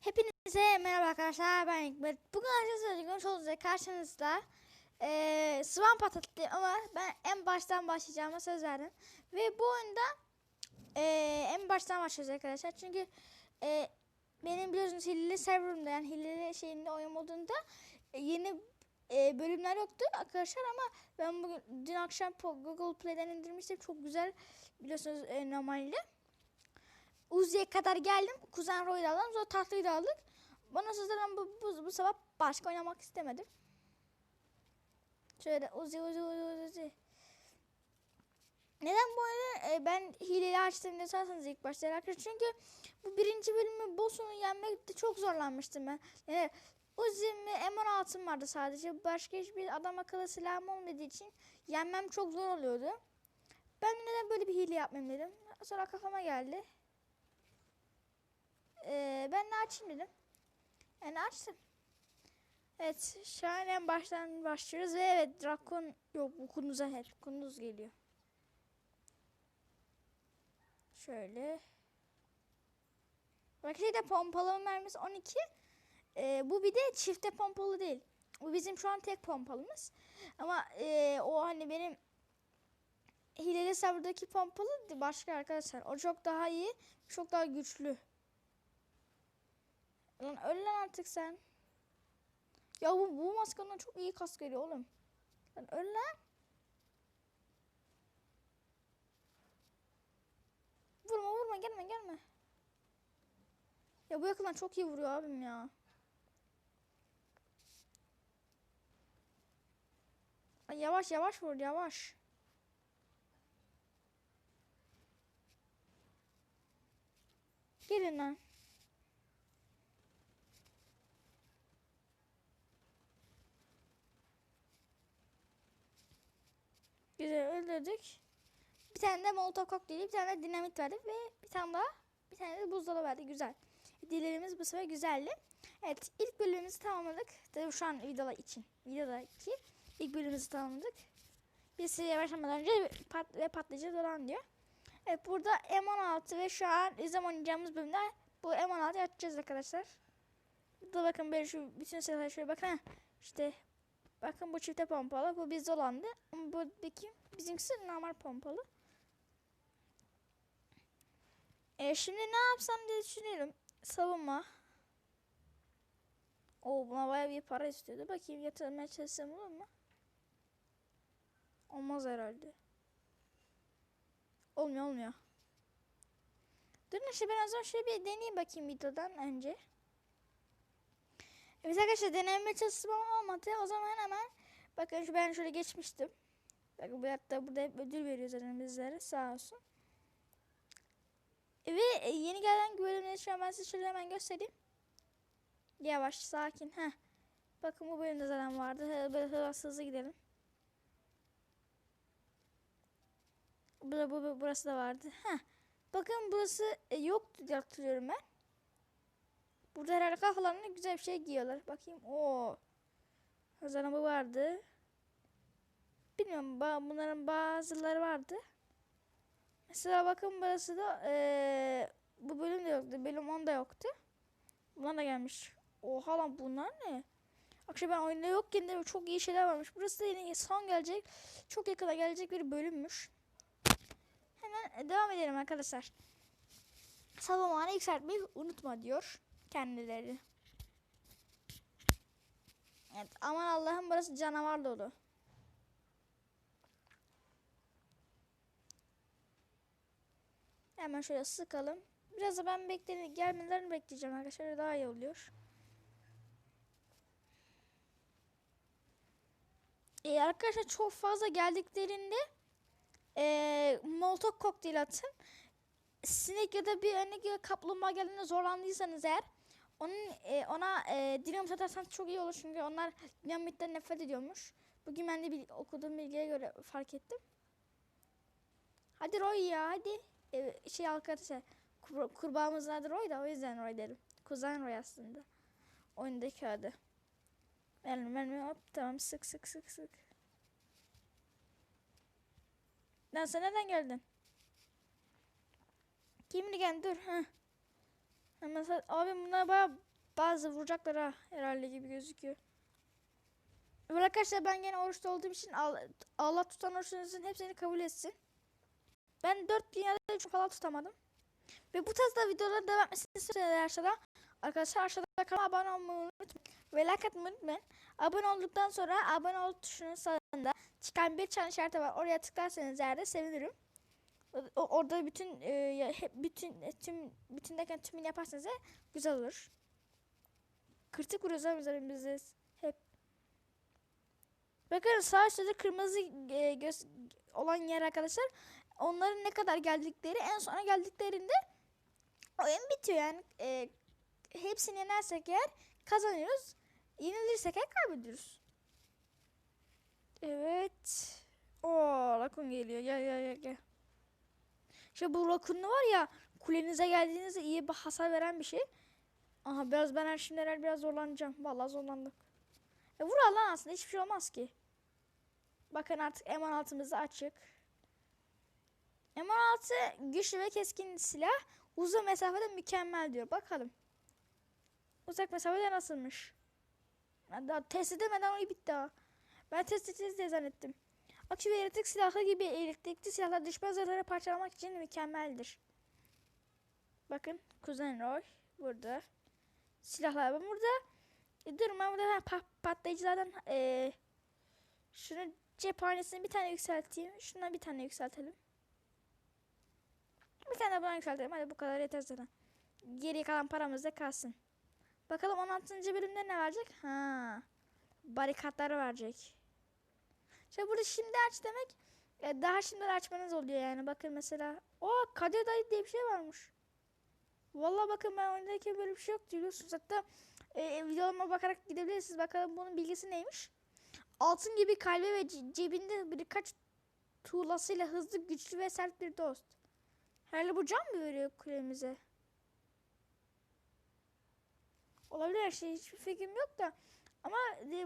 Hepinize merhaba arkadaşlar ben Hikmet. Bugün arkadaşlar görmüş olduğunuz karşınızda eee Swan patlattı ama ben en baştan başlayacağıma söz verdim. Ve bu oyunda eee, en baştan başlıyoruz arkadaşlar. Çünkü eee, benim biliyorsunuz hileli serverımda yani hileli şeyinde oyun modunda e, yeni e, bölümler yoktu arkadaşlar ama ben bugün dün akşam Google Play'den indirmiştim. Çok güzel biliyorsunuz e, normalde. Uzi'ye kadar geldim. Kuzen Roy'u da aldım. Sonra tatlıyı da aldık. Bana sözlerden bu, bu, bu sabah başka oynamak istemedim. Şöyle Uzi Uzi Uzi Uzi. Neden bu oyunu e, ben hileli açtım diye sorarsanız ilk başta arkadaşlar. Çünkü bu birinci bölümü boss'unu yenmekte çok zorlanmıştım ben. Yani Uzi'm ve M16'm vardı sadece. Başka hiçbir adam akıllı silahım olmadığı için yenmem çok zor oluyordu. Ben de neden böyle bir hile yapmayayım dedim. Sonra kafama geldi. Ee, ben de açayım dedim. Yani açtım. Evet şu baştan başlıyoruz ve evet Drakon yok bu kunduza her kunduz geliyor. Şöyle. Bak şeyde pompalama mermisi 12. Ee, bu bir de çifte pompalı değil. Bu bizim şu an tek pompalımız. Ama ee, o hani benim hileli serverdaki pompalı başka arkadaşlar. O çok daha iyi, çok daha güçlü. Lan öl lan artık sen. Ya bu, bu maskandan çok iyi kask veriyor oğlum. Lan öl. Vurma vurma gelme gelme. Ya bu yakından çok iyi vuruyor abim ya. Ay yavaş yavaş vur yavaş. Gelin lan. Güzel öldürdük. Bir tane de molotov kokteyli, bir tane de dinamit verdi ve bir tane daha bir tane de buzdolabı verdi. Güzel. Dillerimiz bu sefer güzeldi. Evet ilk bölümümüzü tamamladık. Tabii şu an videoda için. Videodaki ilk bölümümüzü tamamladık. Biz seriye başlamadan önce pat ve patlayıcı dolan diyor. Evet burada M16 ve şu an bizim oynayacağımız bölümde bu M16'yı açacağız arkadaşlar. Burada bakın böyle şu bütün sesler şöyle bakın. İşte bakın bu çifte pompalı. Bu bizde olandı. Ama buradaki bizimkisi normal pompalı. E şimdi ne yapsam diye düşünüyorum. Savunma. O buna bayağı bir para istiyordu. Bakayım yatırmaya çalışsam olur mu? Olmaz herhalde. Olmuyor olmuyor. Durun işte ben o zaman şöyle bir deneyeyim bakayım videodan önce. Evet arkadaşlar deneme çalıştım ama olmadı. O zaman hemen bakın şu ben şöyle geçmiştim. Bakın bu hatta burada hep ödül veriyor zaten bizlere sağ olsun. Ve e, yeni gelen bölümleri şu an ben size şöyle hemen göstereyim. Yavaş sakin. Heh. Bakın bu bölümde zaten vardı. Böyle hızlı hızlı gidelim. Burada bu, bu- burası da vardı. Heh. Bakın burası e, yoktu diye hatırlıyorum ben. Burada herhalde kafalarında güzel bir şey giyiyorlar. Bakayım. Zaten bu vardı. Bilmiyorum. Bunların bazıları vardı. Mesela bakın burası da eee, bu bölüm de yoktu. Bölüm 10 da yoktu. Bunlar da gelmiş. Oha lan bunlar ne? Akşam ben oyunda yokken de çok iyi şeyler varmış. Burası da yine son gelecek. Çok yakına gelecek bir bölümmüş. Hemen devam edelim arkadaşlar. Savunmanı yükseltmeyi unutma diyor kendileri. Evet aman Allah'ım burası canavar dolu. Hemen şöyle sıkalım. Biraz da ben bekle gelmelerini bekleyeceğim arkadaşlar. Daha iyi oluyor. Ee, arkadaşlar çok fazla geldiklerinde ee, molotov kokteyl atın. Sinek ya da bir örnek ya kaplumbağa geldiğinde zorlandıysanız eğer onun e, ona e, dinamit atarsanız çok iyi olur çünkü onlar dinamitten nefret ediyormuş. Bugün ben de bir, okuduğum bilgiye göre fark ettim. Hadi Roy ya hadi. E, şey arkadaşlar kur, kurbağamızın adı Roy da o yüzden Roy dedim. Kuzen Roy aslında. Oyundaki adı. Mermi mermi hop tamam sık sık sık sık. Lan sen neden geldin? Kimdi geldin dur. Heh. Mesela abi bunlar baya bazı vuracaklar ha herhalde gibi gözüküyor. Böyle arkadaşlar ben gene oruçta olduğum için Allah, Allah tutan oruçlarınızın hepsini kabul etsin. Ben 4 dünyada hiç falan tutamadım. Ve bu tarzda videoların devam etmesini istiyorsanız aşağıda arkadaşlar aşağıda kanala abone olmayı unutmayın. Ve like atmayı unutmayın. Abone olduktan sonra abone ol tuşunun sağında çıkan bir çan işareti var. Oraya tıklarsanız eğer de sevinirim. Orada bütün e, ya- hep bütün e, tüm bütün derken tümünü yaparsanız da güzel olur. Kritik vuruyoruz üzerimizde hep. Bakın sağ üstte kırmızı e, göz olan yer arkadaşlar. Onların ne kadar geldikleri en sona geldiklerinde oyun bitiyor yani. E, hepsini yenersek eğer kazanıyoruz. Yenilirsek eğer kaybediyoruz. Evet. Oo, Rakun geliyor. Gel gel gel gel. İşte bu Rakun'lu var ya kulenize geldiğinizde iyi bir hasar veren bir şey. Aha biraz ben her şimdi herhalde biraz zorlanacağım. Vallahi zorlandım. E vur lan aslında hiçbir şey olmaz ki. Bakın artık M16'mız da açık. M16 güçlü ve keskin silah. Uzun mesafede mükemmel diyor. Bakalım. Uzak mesafede nasılmış? Ben daha test edemeden o bitti ha. Ben test edeceğiz diye zannettim. Akü ve yaratık silahı gibi elektrikli silahlar düşman zırhları parçalamak için mükemmeldir. Bakın Kuzen Roy burada. Silahlar ben burada. E, dur ben burada ha, pa- patlayıcılardan e, şunu cephanesini bir tane yükselteyim. Şundan bir tane yükseltelim. Bir tane buna yükseltelim. Hadi bu kadar yeter zaten. Geri kalan paramız da kalsın. Bakalım 16. bölümde ne verecek? Ha. Barikatları verecek. İşte burada şimdi aç demek e, daha şimdi açmanız oluyor yani. Bakın mesela o Kadir Dayı diye bir şey varmış. Vallahi bakın ben oynarken böyle bir şey yoktu biliyorsunuz. Hatta e, videolarıma bakarak gidebilirsiniz. Bakalım bunun bilgisi neymiş. Altın gibi kalbi ve ce- cebinde birkaç tuğlasıyla hızlı, güçlü ve sert bir dost. Herhalde bu can mı veriyor kulemize? Olabilir her şey hiçbir fikrim yok da. Ama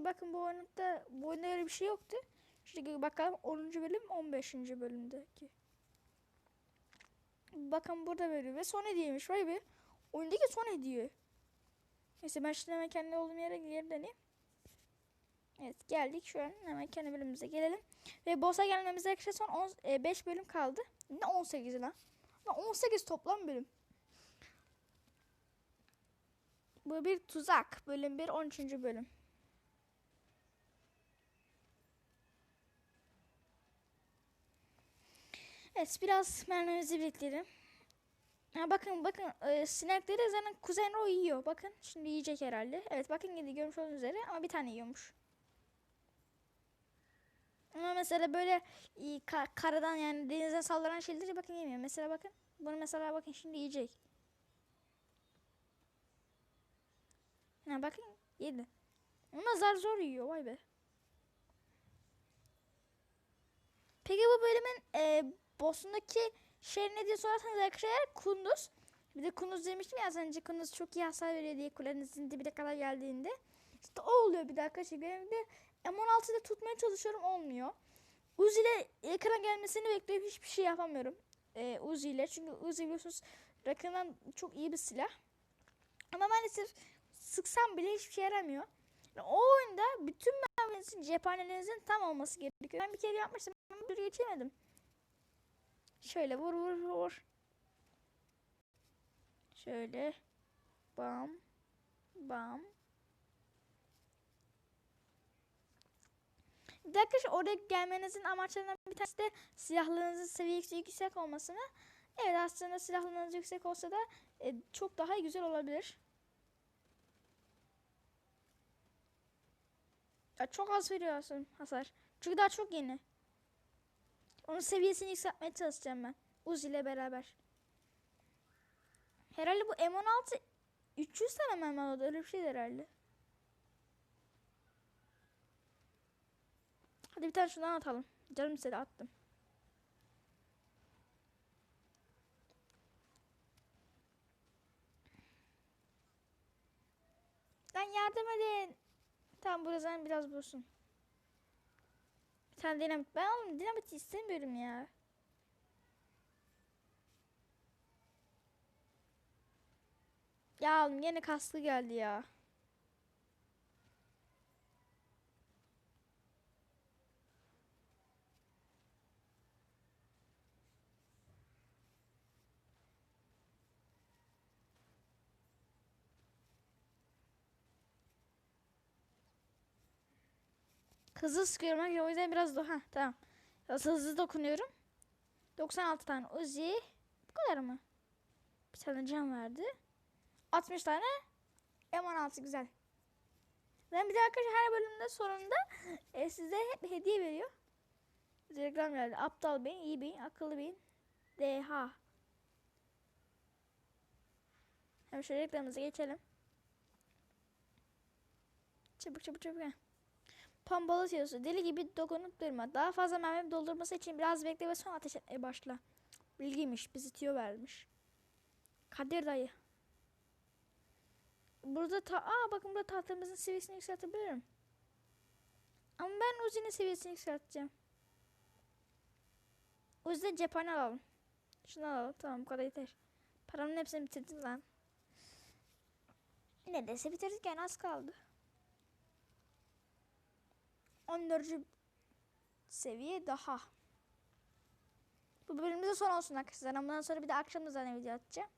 bakın bu oyunda bu oyunda öyle bir şey yoktu. Şimdi bakalım 10. bölüm 15. bölümdeki. Bakın burada böyle ve son hediyeymiş vay be. Oyundaki son hediye. Neyse ben şimdi hemen kendi olduğum yere geri döneyim. Evet geldik şu an hemen kendi bölümümüze gelelim. Ve boss'a gelmemize arkadaşlar son 5 bölüm kaldı. Ne 18 lan? Lan 18 toplam bölüm. Bu bir tuzak. Bölüm 1 13. bölüm. Evet biraz mermimizi biriktirelim. Ha, bakın bakın e, sinekleri zaten Kuzen Roy yiyor. Bakın şimdi yiyecek herhalde. Evet bakın yedi görmüş olduğunuz üzere ama bir tane yiyormuş. Ama mesela böyle e, ka- karadan yani denizden saldıran şeyleri bakın yemiyor. Mesela bakın bunu mesela bakın şimdi yiyecek. Ha bakın yedi. Ama zar zor yiyor vay be. Peki bu bölümün e, boss'undaki şey ne diye sorarsanız arkadaşlar kunduz. Bir de kunduz demiştim ya az önce kunduz çok iyi hasar veriyor diye kulenizin dibine kadar geldiğinde. İşte o oluyor bir de arkadaşlar. Benim de M16'da tutmaya çalışıyorum olmuyor. Uzi ile ekrana gelmesini bekleyip hiçbir şey yapamıyorum. E, Uzi ile çünkü Uzi biliyorsunuz rakından çok iyi bir silah. Ama maalesef sıksam bile hiçbir şey yaramıyor. Yani o oyunda bütün merminizin cephanelerinizin tam olması gerekiyor. Ben bir kere yapmıştım ama bir geçemedim. Şöyle vur vur vur. Şöyle. Bam. Bam. Bir de arkadaşlar oraya gelmenizin amaçlarından bir tanesi de silahlarınızın seviyesi yüksek olmasını. Evet aslında silahlarınız yüksek olsa da e, çok daha güzel olabilir. Ya çok az veriyor aslında hasar. Çünkü daha çok yeni. Onun seviyesini yükseltmeye çalışacağım ben. Uzi ile beraber. Herhalde bu M16 300 tane mermi alıyordu. Öyle bir şeydi herhalde. Hadi bir tane şundan atalım. Canım istedi attım. Lan yardım edin. Tamam buradan biraz bulsun. Tane dinamit. Ben oğlum dinamit istemiyorum ya. Ya yine kaslı geldi ya. Hızlı sıkıyorum. O yüzden biraz daha. Tamam. Biraz hızlı dokunuyorum. 96 tane Uzi. Bu kadar mı? Bir tane cam verdi. 60 tane M16 güzel. Ben bir de arkadaşlar her bölümde sonunda e, size hep hediye veriyor. Reklam geldi. Aptal beyin, iyi beyin, akıllı beyin. DH. Hemen şöyle reklamımıza geçelim. Çabuk çabuk çabuk. Pompalı tiyosu. Deli gibi dokunup durma. Daha fazla mermi doldurması için biraz bekle ve sonra ateş etmeye başla. Bilgiymiş. Bizi tiyo vermiş. Kadir dayı. Burada ta Aa bakın burada tahtamızın seviyesini yükseltebilirim. Ama ben Uzi'nin seviyesini yükselteceğim. Uzi'de cephane alalım. Şunu alalım. Tamam bu kadar yeter. Paramın hepsini bitirdim lan. Neredeyse bitirdik yani az kaldı. 14. seviye daha. Bu bölümümüzde son olsun arkadaşlar. Bundan sonra bir de akşam zaten video atacağım.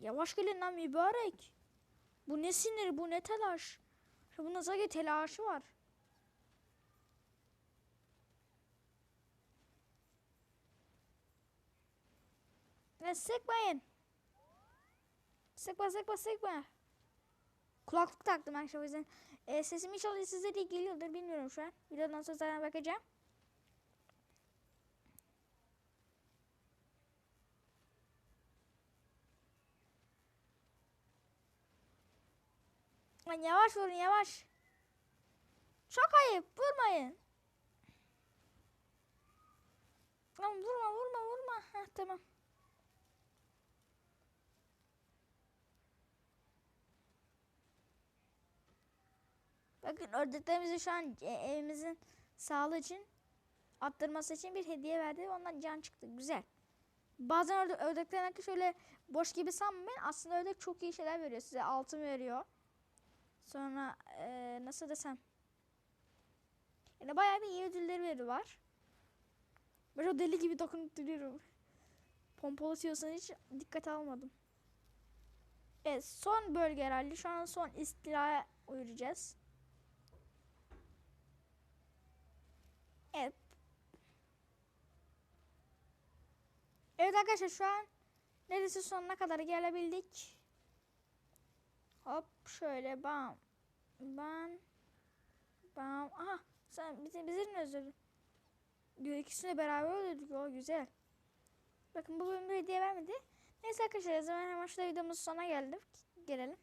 Yavaş gelin lan mübarek. Bu ne sinir, bu ne telaş. Ya bunun sanki telaşı var. Ne sıkmayın. Sıkma sıkma sıkma. Kulaklık taktım arkadaşlar o yüzden. E, sesim inşallah size de geliyordur bilmiyorum şu an. Videodan sonra zaten bakacağım. Lan yavaş vurun yavaş. Çok ayıp vurmayın. Lan vurma vurma vurma. Heh, tamam. Bakın ördeklerimize şu an e, evimizin sağlığı için attırması için bir hediye verdi. Ondan can çıktı. Güzel. Bazen ördek, ördeklerin şöyle boş gibi sanmayın. Aslında ördek çok iyi şeyler veriyor size. Altın veriyor. Sonra e, nasıl desem. Yani bayağı bir iyi ödülleri veriyorlar. Ben o deli gibi dokunup duruyorum. Pompalı tiyosan hiç dikkat almadım. Evet son bölge herhalde. Şu an son istilaya uyuracağız. Evet. Evet arkadaşlar şu an neredeyse sonuna kadar gelebildik. Hop şöyle bam. Bam. Bam. Aha sen bizi bizim özür. Diyor ikisini beraber öldürdük. O güzel. Bakın bu bölümde hediye vermedi. Neyse arkadaşlar o zaman hemen şurada videomuzun sonuna geldik. Gelelim.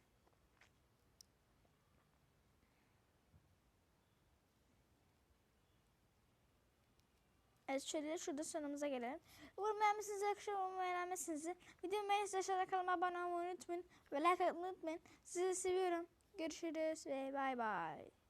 Evet şöyle şurada sonumuza gelelim. Umarım beğenmişsiniz arkadaşlar. Umarım beğenmişsiniz. Videomu beğenirseniz aşağıda kanalıma abone olmayı unutmayın. Ve like atmayı unutmayın. Sizi seviyorum. Görüşürüz ve bay bay.